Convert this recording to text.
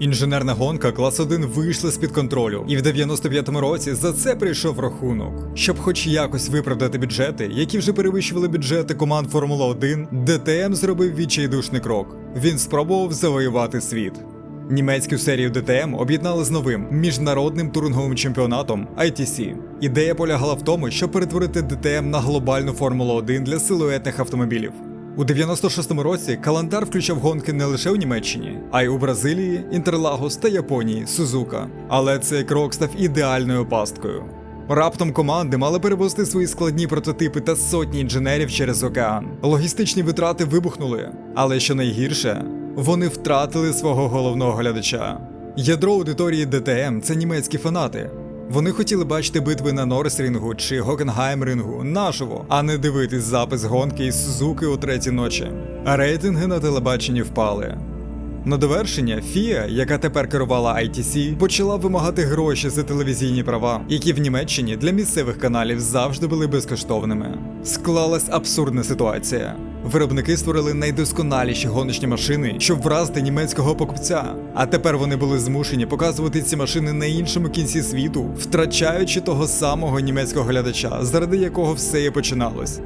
Інженерна гонка клас 1 вийшла з-під контролю, і в 95-му році за це прийшов рахунок. Щоб хоч якось виправдати бюджети, які вже перевищували бюджети команд Формула 1, ДТМ зробив відчайдушний крок. Він спробував завоювати світ. Німецьку серію ДТМ об'єднали з новим міжнародним туринговим чемпіонатом ITC. Ідея полягала в тому, щоб перетворити ДТМ на глобальну Формулу 1 для силуетних автомобілів. У 96-му році календар включав гонки не лише у Німеччині, а й у Бразилії, Інтерлагос та Японії Сузука. Але цей крок став ідеальною пасткою. Раптом команди мали перевозити свої складні прототипи та сотні інженерів через океан. Логістичні витрати вибухнули, але що найгірше, вони втратили свого головного глядача. Ядро аудиторії ДТМ це німецькі фанати. Вони хотіли бачити битви на Норрісрінгу чи Гокенгайм-рингу наживо, а не дивитись запис гонки із Сузуки о третій ночі. Рейтинги на телебаченні впали. На довершення Фія, яка тепер керувала ITC, почала вимагати гроші за телевізійні права, які в Німеччині для місцевих каналів завжди були безкоштовними. Склалась абсурдна ситуація. Виробники створили найдосконаліші гоночні машини, щоб вразити німецького покупця. А тепер вони були змушені показувати ці машини на іншому кінці світу, втрачаючи того самого німецького глядача, заради якого все і починалось.